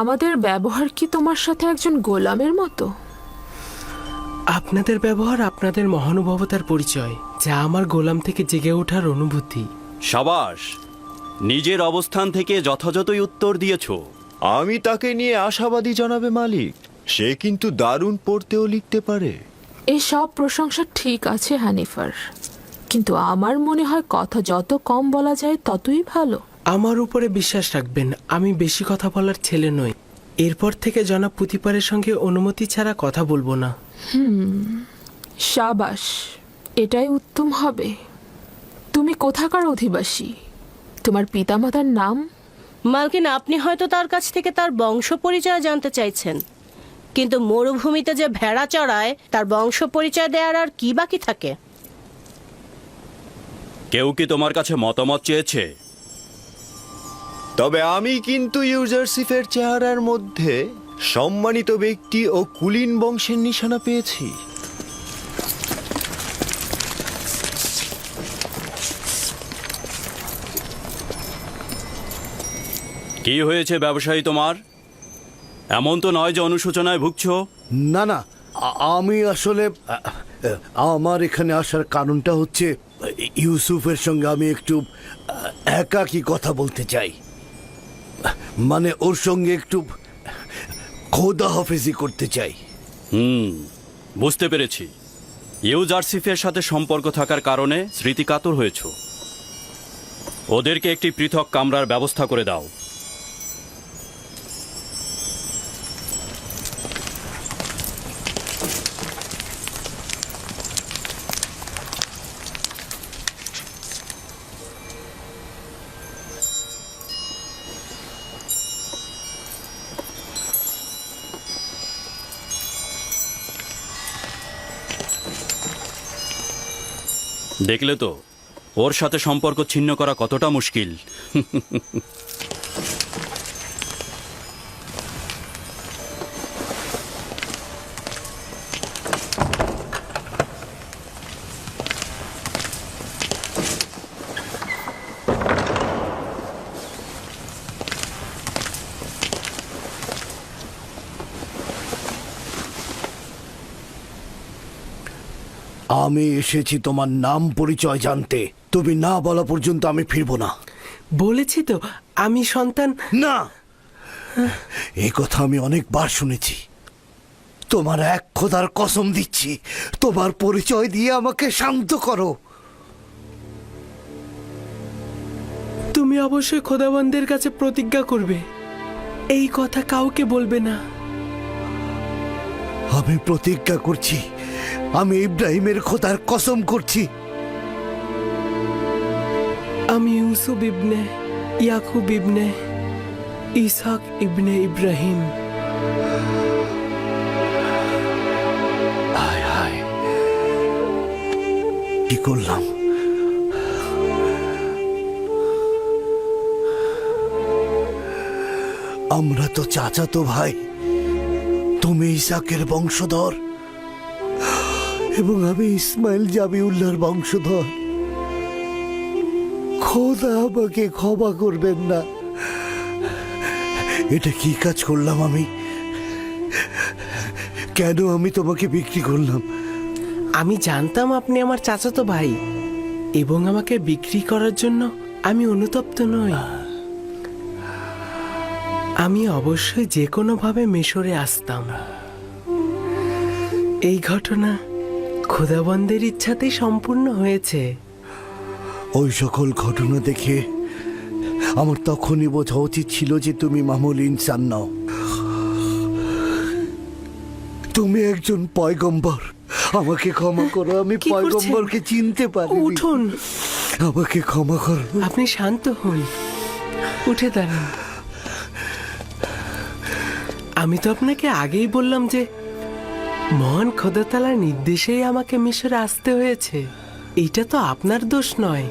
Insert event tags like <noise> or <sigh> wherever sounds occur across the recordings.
আমাদের ব্যবহার কি তোমার সাথে একজন গোলামের মতো? আপনাদের ব্যবহার আপনাদের মহানুভবতার পরিচয় যা আমার গোলাম থেকে জেগে ওঠার অনুভূতি। সাবাস নিজের অবস্থান থেকে যথাযথই উত্তর দিয়েছ। আমি তাকে নিয়ে আশাবাদী জনাবে মালিক সে কিন্তু দারুণ পড়তেও লিখতে পারে। এই সব প্রশংসা ঠিক আছে হানিফার কিন্তু আমার মনে হয় কথা যত কম বলা যায় ততই ভালো। আমার উপরে বিশ্বাস রাখবেন আমি বেশি কথা বলার ছেলে নই। এরপর থেকে জনাব পুতিপারের সঙ্গে অনুমতি ছাড়া কথা বলব না। সাবাস এটাই উত্তম হবে। তুমি কোথাকার অধিবাসী? তোমার পিতামাতার নাম? মালকিন আপনি হয়তো তার কাছ থেকে তার বংশ পরিচয় জানতে চাইছেন। কিন্তু মরুভূমিতে যে ভেড়া চড়ায় তার বংশ পরিচয় দেওয়ার আর কি বাকি থাকে? কেউ কি তোমার কাছে মতামত চেয়েছে? তবে আমি কিন্তু ইউজারসিফের চেহারার মধ্যে সম্মানিত ব্যক্তি ও কুলিন বংশের নিশানা পেয়েছি। কি হয়েছে ব্যবসায়ী তোমার? এমন তো নয় যে অনুশোচনায় ভুগছ। না না আমি আসলে আমার এখানে আসার কারণটা হচ্ছে ইউসুফের সঙ্গে আমি একটু একাকী কথা বলতে চাই। মানে ওর সঙ্গে একটু খোদা হাফেজি করতে চাই। হুম, বুঝতে পেরেছি। ইউ জার্সিফের সাথে সম্পর্ক থাকার কারণে স্মৃতিকাতর হয়েছ। ওদেরকে একটি পৃথক কামরার ব্যবস্থা করে দাও। দেখলে তো ওর সাথে সম্পর্ক ছিন্ন করা কতটা মুশকিল। আমি এসেছি তোমার নাম পরিচয় জানতে। তুমি না বলা পর্যন্ত আমি ফিরবো না। বলেছি তো আমি সন্তান। না! এই কথা আমি অনেকবার শুনেছি। তোমার এক খোদার কসম দিচ্ছি। তোমার পরিচয় দিয়ে আমাকে শান্ত করো। তুমি অবশ্যই খোদাবন্দের কাছে প্রতিজ্ঞা করবে। এই কথা কাউকে বলবে না। আমি প্রতিজ্ঞা করছি। আমি ইব্রাহিমের খোদার কসম করছি। আমি ইউসুফ ইবনে ইয়াকুব ইবনে ইসাক ইবনে ইব্রাহিম। কি করলাম? আমরা তো চাচাতো ভাই। তুমি ইসাকের বংশধর। এবং আমি ইসমাইল জাবিউল্লাহর বংশধর। খোদা আমাকে ক্ষমা করবেন না। এটা কি কাজ করলাম আমি? কেন আমি তোমাকে বিক্রি করলাম? আমি জানতাম আপনি আমার চাচাতো ভাই, এবং আমাকে বিক্রি করার জন্য আমি অনুতপ্ত নই। আমি অবশ্যই যে কোনোভাবে মিশরে আসতাম। এই ঘটনা খোদাবন্দের ইচ্ছাতেই সম্পূর্ণ হয়েছে। ওই সকল ঘটনা দেখে আমার তখনই বোঝা উচিত ছিল যে তুমি মামুল ইনসান নও। তুমি একজন পয়গম্বর। আমাকে ক্ষমা করো আমি কি করছেন? পয়গম্বরকে চিনতে পারি উঠুন। আমাকে ক্ষমা করো। আপনি শান্ত হন। উঠে দাঁড়ান। আমি তো আপনাকে আগেই বললাম যে মহান খোদাতালার নির্দেশেই আমাকে মিশরে আসতে হয়েছে। এটা তো আপনার দোষ নয়।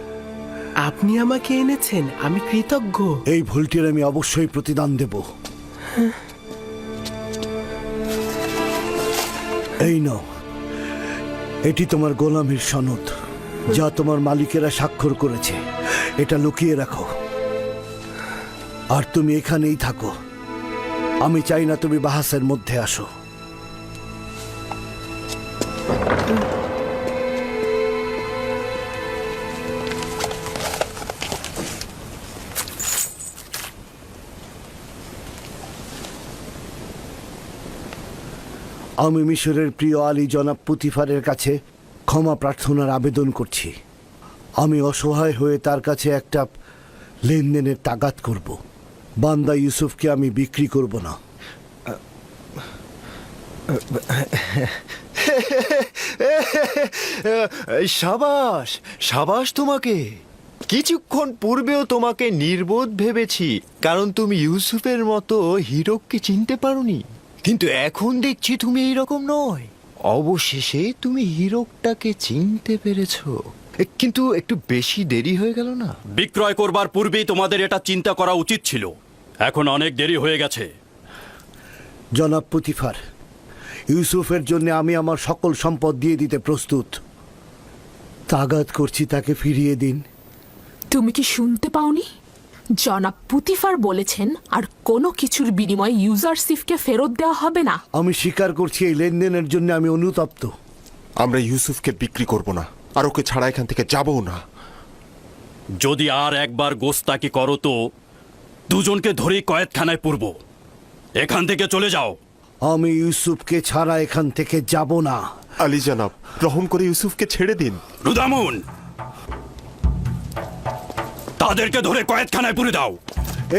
আপনি আমাকে এনেছেন, আমি কৃতজ্ঞ। এই ভুলটির আমি অবশ্যই প্রতিদান দেব। এই নাও। এটি তোমার গোলামের সনদ, যা তোমার মালিকেরা স্বাক্ষর করেছে। এটা লুকিয়ে রাখো। আর তুমি এখানেই থাকো। আমি চাই না তুমি বাহাসের মধ্যে আসো। আমি মিশরের প্রিয় আলী জনাব পুতিফারের কাছে ক্ষমা প্রার্থনার আবেদন করছি। আমি অসহায় হয়ে তার কাছে একটা লেনদেনের তাগাত করব। বান্দা ইউসুফকে আমি বিক্রি করব না। সাবাস সাবাস তোমাকে। কিছুক্ষণ পূর্বেও তোমাকে নির্বোধ ভেবেছি, কারণ তুমি ইউসুফের মতো হিরককে চিনতে পারোনি। কিন্তু এখন দেখছি তুমি এইরকম নয়। অবশেষে তুমি হিরকটাকে চিনতে পেরেছ। কিন্তু একটু বেশি দেরি হয়ে গেল না? বিক্রয় করবার পূর্বেই তোমাদের এটা চিন্তা করা উচিত ছিল। এখন অনেক দেরি হয়ে গেছে। জনাব পুতিফার ইউসুফের জন্য আমি আমার সকল সম্পদ দিয়ে দিতে প্রস্তুত। তাগাত করছি তাকে ফিরিয়ে দিন। তুমি কি শুনতে পাওনি? জনাব পুতিফার বলেছেন আর কোনো কিছুর বিনিময়ে ইউজারশিপকে ফেরত দেওয়া হবে না। আমি স্বীকার করছি এই লেনদেনের জন্য আমি অনুতপ্ত। আমরা ইউসুফকে বিক্রি করব না আর ওকে ছাড়া এখান থেকে যাবও না। যদি আর একবার গোস্তাকি করো তো দুজনকে ধরেই কয়েদখানায় পূর্ব। এখান থেকে চলে যাও। আমি ইউসুফকে ছাড়া এখান থেকে যাব না। আলী জানাব রহম করে ইউসুফকে ছেড়ে দিন। রুদামুন! তাদেরকে ধরে কয়েদখানায় পুরে দাও।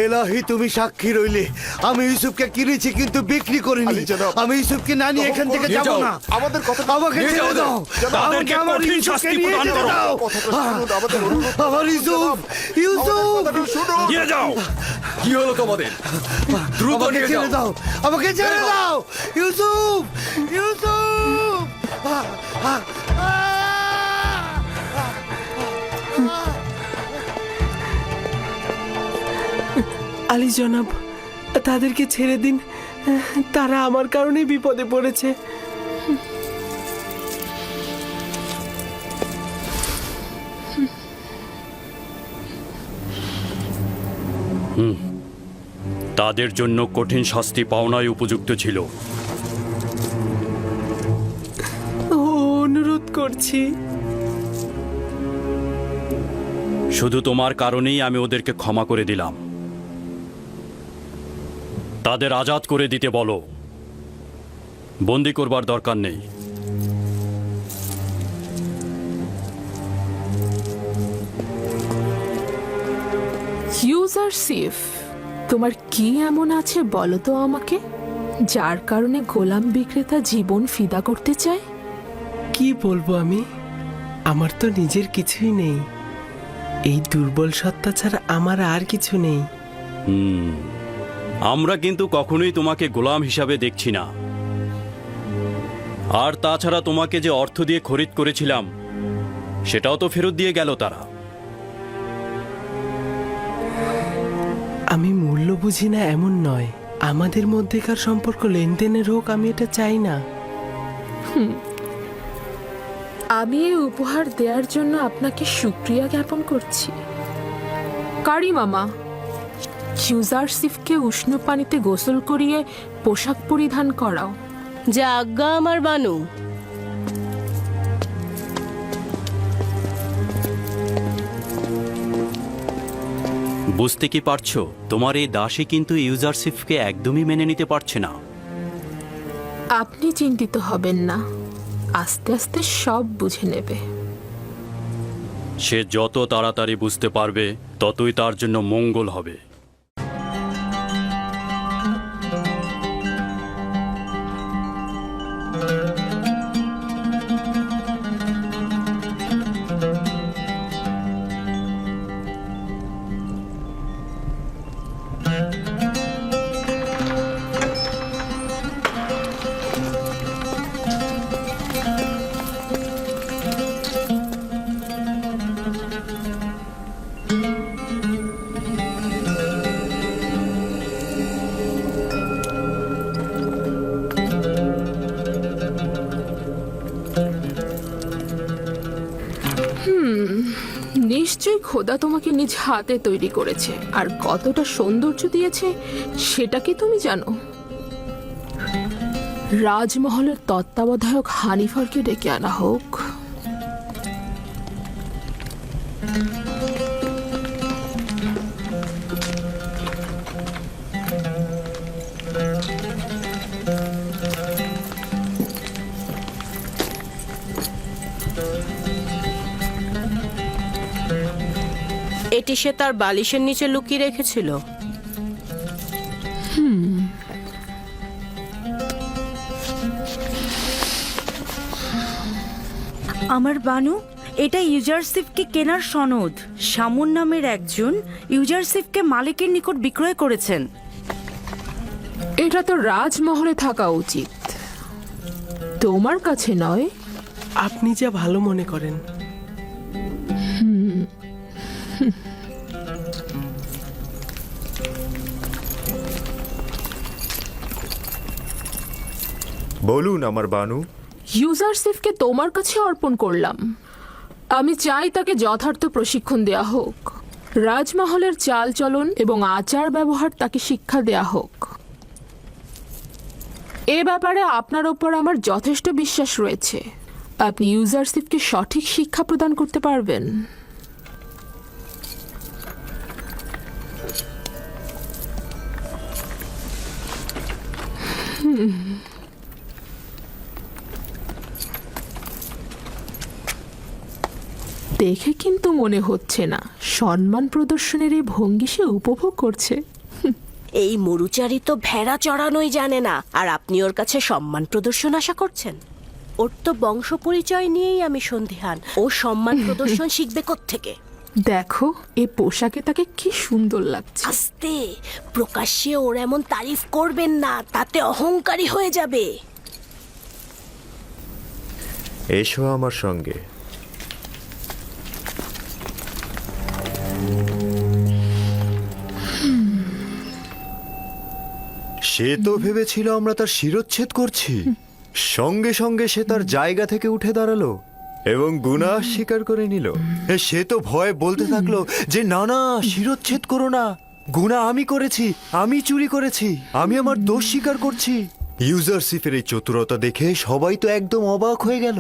এলাহি তুমি সাক্ষী রইলে। আমি ইউসুফকে কিনেছি কিন্তু বিক্রি করিনি। আমি ইউসুফকে না নিয়ে এখান থেকে যাব না। আমাদের কথা আমাকে ছেড়ে দাও। তাদেরকে আমাকে আমার কঠিন ইউসুফকে শাস্তি নিয়ে প্রদান যেতে করো। দাও। আমার ইউসুফ ইউসুফ! নিয়ে যাও। কি হলো তোমাদের? দ্রুত আমাকে নিয়ে ছেড়ে দাও। আমাকে ছেড়ে দাও। ইউসুফ! ইউসুফ! আলী জনাব তাদেরকে ছেড়ে দিন। তারা আমার কারণেই বিপদে পড়েছে। তাদের জন্য কঠিন শাস্তি পাওনায় উপযুক্ত ছিল। অনুরোধ করছি। শুধু তোমার কারণেই আমি ওদেরকে ক্ষমা করে দিলাম। তাদের আজাদ করে দিতে বলো। বন্দি করবার দরকার নেই। ইউজারশিপ তোমার কি এমন আছে বলো তো আমাকে? যার কারণে গোলাম বিক্রেতা জীবন ফিদা করতে চায়? কি বলব আমি? আমার তো নিজের কিছুই নেই। এই দুর্বল সত্তা ছাড়া আমার আর কিছু নেই। হুম। আমরা কিন্তু কখনোই তোমাকে গোলাম হিসাবে দেখছি না। আর তাছাড়া তোমাকে যে অর্থ দিয়ে খরিদ করেছিলাম সেটাও তো ফেরত দিয়ে গেল তারা। আমি মূল্য বুঝি না এমন নয়। আমাদের মধ্যেকার সম্পর্ক লেনদেনের হোক আমি এটা চাই না। আমি এই উপহার দেওয়ার জন্য আপনাকে সুক্রিয়া জ্ঞাপন করছি। কারি মামা ইউজারশিপকে উষ্ণ পানিতে গোসল করিয়ে পোশাক পরিধান করাও। যা আজ্ঞা আমার বানু। বুঝতে কি পারছ? তোমার এই দাসী কিন্তু ইউজারশিপকে একদমই মেনে নিতে পারছে না। আপনি চিন্তিত হবেন না। আস্তে আস্তে সব বুঝে নেবে। সে যত তাড়াতাড়ি বুঝতে পারবে ততই তার জন্য মঙ্গল হবে। হুম, নিশ্চয়ই খোদা তোমাকে নিজ হাতে তৈরি করেছে। আর কতটা সৌন্দর্য দিয়েছে, সেটা কি তুমি জানো? রাজমহলের তত্ত্বাবধায়ক হানিফারকে ডেকে আনা হোক। এটি সে তার বালিশের নিচে লুকিয়ে রেখেছিল। আমার বানু এটা ইউজারশিপকে কেনার সনদ। শামুন নামের একজন ইউজারশিপকে মালিকের নিকট বিক্রয় করেছেন। এটা তো রাজমহলে থাকা উচিত। তোমার কাছে নয়? আপনি যা ভালো মনে করেন। বলুন আমার বানু। ইউজারসিফকে তোমার কাছে অর্পণ করলাম। আমি চাই তাকে যথার্থ প্রশিক্ষণ দেয়া হোক। রাজমহলের চালচলন এবং আচার ব্যবহার তাকে শিক্ষা দেয়া হোক। এ ব্যাপারে আপনার ওপর আমার যথেষ্ট বিশ্বাস রয়েছে। আপনি ইউজারসিফকে সঠিক শিক্ষা প্রদান করতে পারবেন। দেখে কিন্তু মনে হচ্ছে না। সম্মান প্রদর্শনের এই ভঙ্গি সে উপভোগ করছে। এই মরুচারি তো ভেড়া চড়ানোই জানে না। আর আপনি ওর কাছে সম্মান প্রদর্শন আশা করছেন? ওর তো বংশ পরিচয় নিয়েই আমি সন্ধিহান। ও সম্মান প্রদর্শন <laughs> শিখবে থেকে দেখো এ পোশাকে তাকে কি সুন্দর লাগছে। আস্তে! প্রকাশ্যে ওর এমন তারিফ করবেন না তাতে অহংকারী হয়ে যাবে। এসো আমার সঙ্গে। সে তো ভেবেছিল আমরা তার শিরচ্ছেদ করছি। সঙ্গে সঙ্গে সে তার জায়গা থেকে উঠে দাঁড়াল এবং গুনাহ স্বীকার করে নিল। সে তো ভয়ে বলতে থাকল যে না না শিরোচ্ছেদ করো না। গুনাহ আমি করেছি আমি চুরি করেছি আমি আমার দোষ স্বীকার করছি। ইউজারশিপের এই চতুরতা দেখে সবাই তো একদম অবাক হয়ে গেল।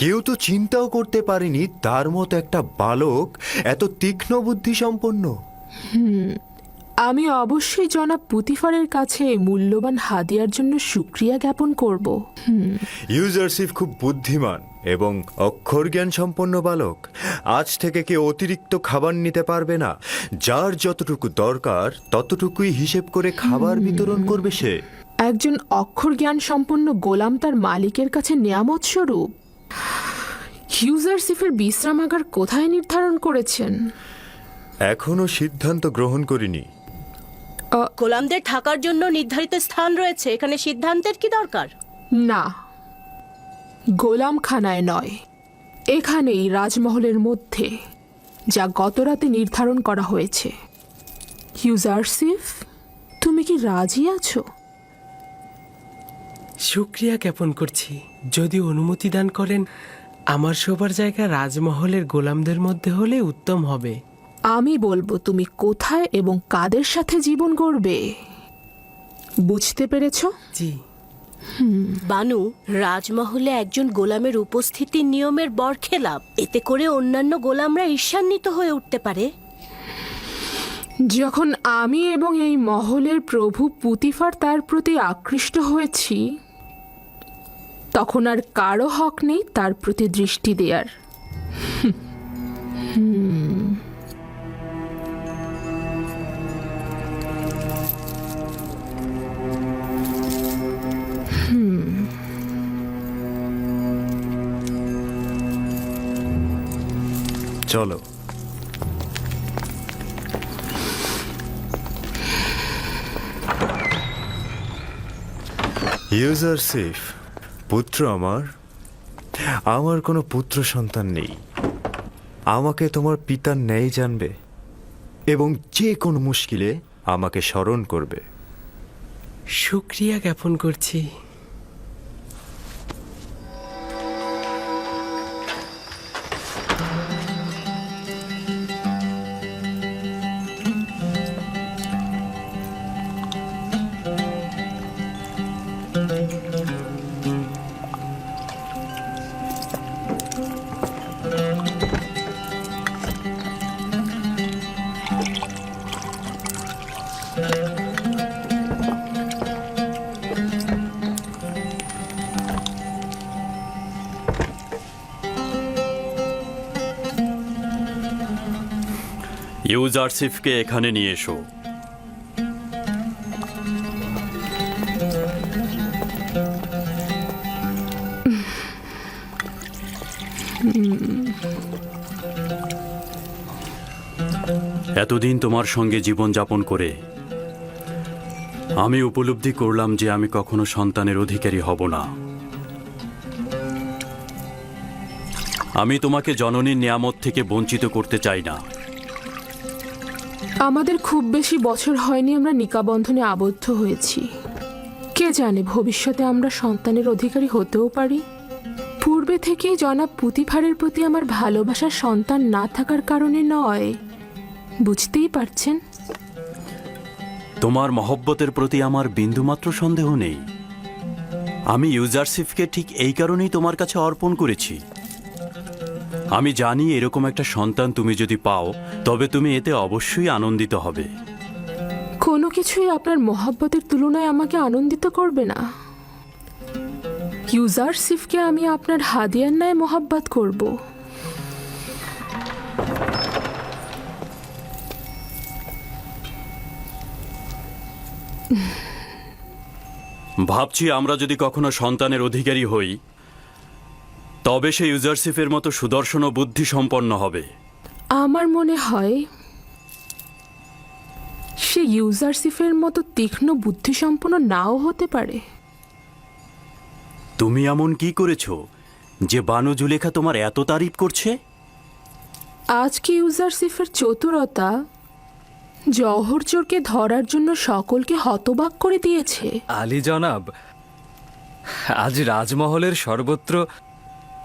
কেউ তো চিন্তাও করতে পারেনি তার মতো একটা বালক এত তীক্ষ্ণ বুদ্ধি সম্পন্ন আমি অবশ্যই জনাব পুতিফারের কাছে মূল্যবান হাদিয়ার জন্য সুক্রিয়া জ্ঞাপন করব। ইউজারশিপ খুব বুদ্ধিমান এবং অক্ষর জ্ঞান সম্পন্ন বালক। আজ থেকে কেউ অতিরিক্ত খাবার নিতে পারবে না। যার যতটুকু দরকার ততটুকুই হিসেব করে খাবার বিতরণ করবে সে। একজন অক্ষর জ্ঞান সম্পন্ন গোলাম তার মালিকের কাছে নিয়ামত স্বরূপ। ইউজারসিফের বিশ্রামাগার কোথায় নির্ধারণ করেছেন? এখনও সিদ্ধান্ত গ্রহণ করিনি। গোলামদের থাকার জন্য নির্ধারিত স্থান রয়েছে। এখানে সিদ্ধান্তের কি দরকার? না। গোলামখানায় নয়। এখানেই রাজমহলের মধ্যে যা গতরাতে নির্ধারণ করা হয়েছে। ইউজারসিফ তুমি কি রাজি আছো? শুক্রিয়া জ্ঞাপন করছি। যদি অনুমতি দান করেন আমার শোবার জায়গা রাজমহলের গোলামদের মধ্যে হলে উত্তম হবে। আমি বলব তুমি কোথায় এবং কাদের সাথে জীবন গড়বে? বুঝতে পেরেছ? জি। বানু রাজমহলে একজন গোলামের উপস্থিতি নিয়মের বরখেলাপ এতে করে অন্যান্য গোলামরা ঈর্ষান্বিত হয়ে উঠতে পারে। যখন আমি এবং এই মহলের প্রভু পুতিফার তার প্রতি আকৃষ্ট হয়েছি তখন আর কারও হক নেই তার প্রতি দৃষ্টি দেওয়ার চলো। ইউজারশিপ পুত্র আমার আমার কোনো পুত্র সন্তান নেই। আমাকে তোমার পিতার ন্যায় জানবে এবং যে কোনো মুশকিলে আমাকে স্মরণ করবে। শুক্রিয়া জ্ঞাপন করছি। ইউজারসিফকে এখানে নিয়ে এসো। এতদিন তোমার সঙ্গে জীবনযাপন করে আমি উপলব্ধি করলাম যে আমি কখনো সন্তানের অধিকারী হব না। আমি তোমাকে জননীর নিয়ামত থেকে বঞ্চিত করতে চাই না। আমাদের খুব বেশি বছর হয়নি আমরা নিকাবন্ধনে আবদ্ধ হয়েছি। কে জানে ভবিষ্যতে আমরা সন্তানের অধিকারী হতেও পারি? পূর্বে থেকেই জনাব পুতিফারের প্রতি আমার ভালোবাসার সন্তান না থাকার কারণে নয়। বুঝতেই পারছেন? তোমার মহব্বতের প্রতি আমার বিন্দুমাত্র সন্দেহ নেই। আমি ইউজারসিফকে ঠিক এই কারণেই তোমার কাছে অর্পণ করেছি। আমি জানি এরকম একটা সন্তান তুমি যদি পাও তবে তুমি এতে অবশ্যই আনন্দিত হবে। কোনো কিছুই আপনার মহাব্বতের তুলনায় আমাকে আনন্দিত করবে না। ইউজার সিফকে আমি আপনার হাদিয়ার ন্যায় মহাব্বত করব। ভাবছি আমরা যদি কখনো সন্তানের অধিকারী হই তবে সে ইউজারসিফের মতো সুদর্শন ও বুদ্ধি সম্পন্ন হবে। আমার মনে হয় সে ইউজারসিফের মতো তীক্ষ্ণ বুদ্ধিসম্পন্ন নাও হতে পারে। তুমি এমন কি করেছ যে বানু জুলেখা তোমার এত তারিফ করছে? আজকে ইউজারসিফের চতুরতা জহরচোরকে ধরার জন্য সকলকে হতবাক করে দিয়েছে? আলী জনাব আজ রাজমহলের সর্বত্র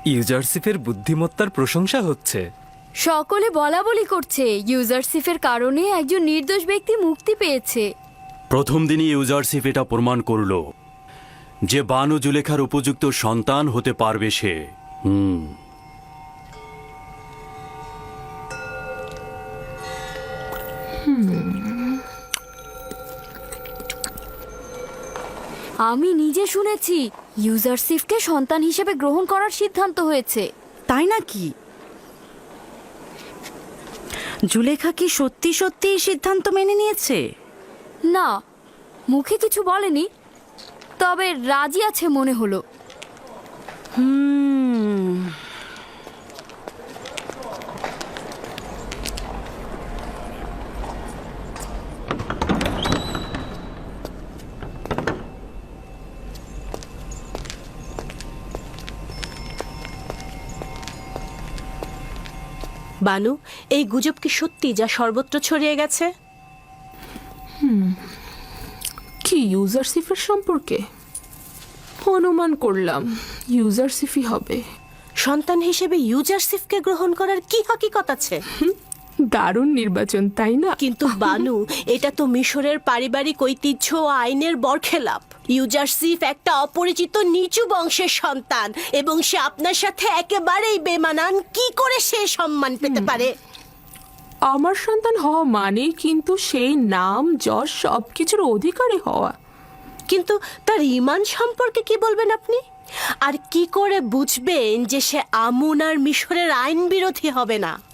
ইউজারসিফের বুদ্ধিমত্তার প্রশংসা হচ্ছে। সকলে বলা বলি করছে ইউজারসিফের কারণে একজন নির্দোষ ব্যক্তি মুক্তি পেয়েছে। প্রথম দিনই ইউজারসিফ এটা প্রমাণ করল যে বানু জুলেখার উপযুক্ত সন্তান হতে পারবে সে। হুম। আমি নিজে শুনেছি ইউজারশিফকে সন্তান হিসেবে গ্রহণ করার সিদ্ধান্ত হয়েছে। তাই নাকি? জুলেখা কি সত্যি সত্যি এই সিদ্ধান্ত মেনে নিয়েছে? না মুখে কিছু বলেনি তবে রাজি আছে মনে হলো। হুম বানু এই গুজব কি সত্যি যা সর্বত্র ছড়িয়ে গেছে? কি ইউজারসিফের সম্পর্কে? অনুমান করলাম ইউজার ইউজারসিফই হবে। সন্তান হিসেবে ইউজারসিফকে গ্রহণ করার কি হকিকত আছে? দারুণ নির্বাচন তাই না? কিন্তু বানু এটা তো মিশরের পারিবারিক ঐতিহ্য ও আইনের বরখেলাপ। ইউজারসিফ একটা অপরিচিত নিচু বংশের সন্তান এবং সে আপনার সাথে একেবারেই বেমানান। কি করে সে সম্মান পেতে পারে? আমার সন্তান হওয়া মানে কিন্তু সেই নাম যশ সব কিছুর অধিকারী হওয়া। কিন্তু তার ইমান সম্পর্কে কি বলবেন আপনি? আর কি করে বুঝবেন যে সে আমুন আর মিশরের আইন বিরোধী হবে না?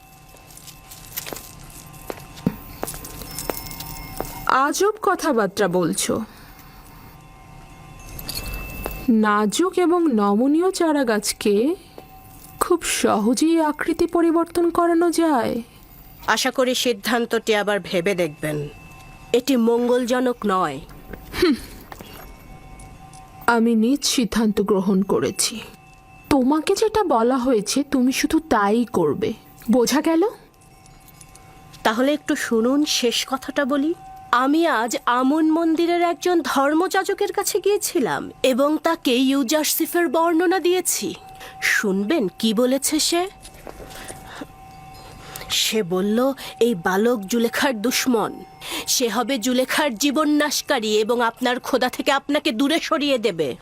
আজব কথাবার্তা বলছো। নাজুক এবং নমনীয় চারা গাছকে খুব সহজেই আকৃতি পরিবর্তন করানো যায়। আশা করি সিদ্ধান্তটি আবার ভেবে দেখবেন। এটি মঙ্গলজনক নয়। আমি নিজ সিদ্ধান্ত গ্রহণ করেছি। তোমাকে যেটা বলা হয়েছে তুমি শুধু তাই করবে। বোঝা গেল? তাহলে একটু শুনুন শেষ কথাটা বলি। আমি আজ আমুন মন্দিরের একজন ধর্মযাজকের কাছে গিয়েছিলাম এবং তাকে ইউজারসিফের বর্ণনা দিয়েছি। শুনবেন কি বলেছে সে? সে বলল, এই বালক জুলেখার দুশ্মন। সে হবে জুলেখার জীবন নাশকারী এবং আপনার খোদা থেকে আপনাকে দূরে সরিয়ে দেবে।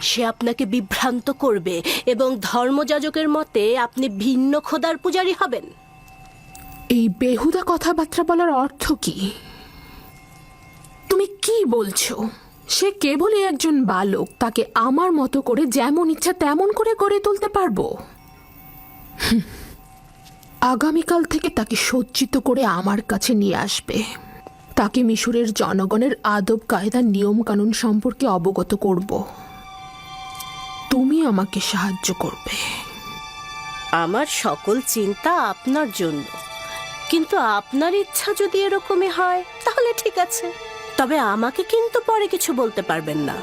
সে আপনাকে বিভ্রান্ত করবে এবং ধর্মযাজকের মতে আপনি ভিন্ন খোদার পূজারী হবেন। এই বেহুদা কথাবার্তা বলার অর্থ কি? তুমি কি বলছো? সে কেবলই একজন বালক, তাকে আমার মতো করে যেমন ইচ্ছা তেমন করে গড়ে তুলতে পারব। আগামীকাল থেকে তাকে সজ্জিত করে আমার কাছে নিয়ে আসবে। তাকে মিশরের জনগণের আদব কায়দা নিয়ম কানুন সম্পর্কে অবগত করব। তুমি আমাকে সাহায্য করবে। আমার সকল চিন্তা আপনার জন্য। কিন্তু আপনার ইচ্ছা যদি এরকমই হয়, তাহলে ঠিক আছে। তবে আমাকে কিন্তু পরে কিছু বলতে পারবেন না।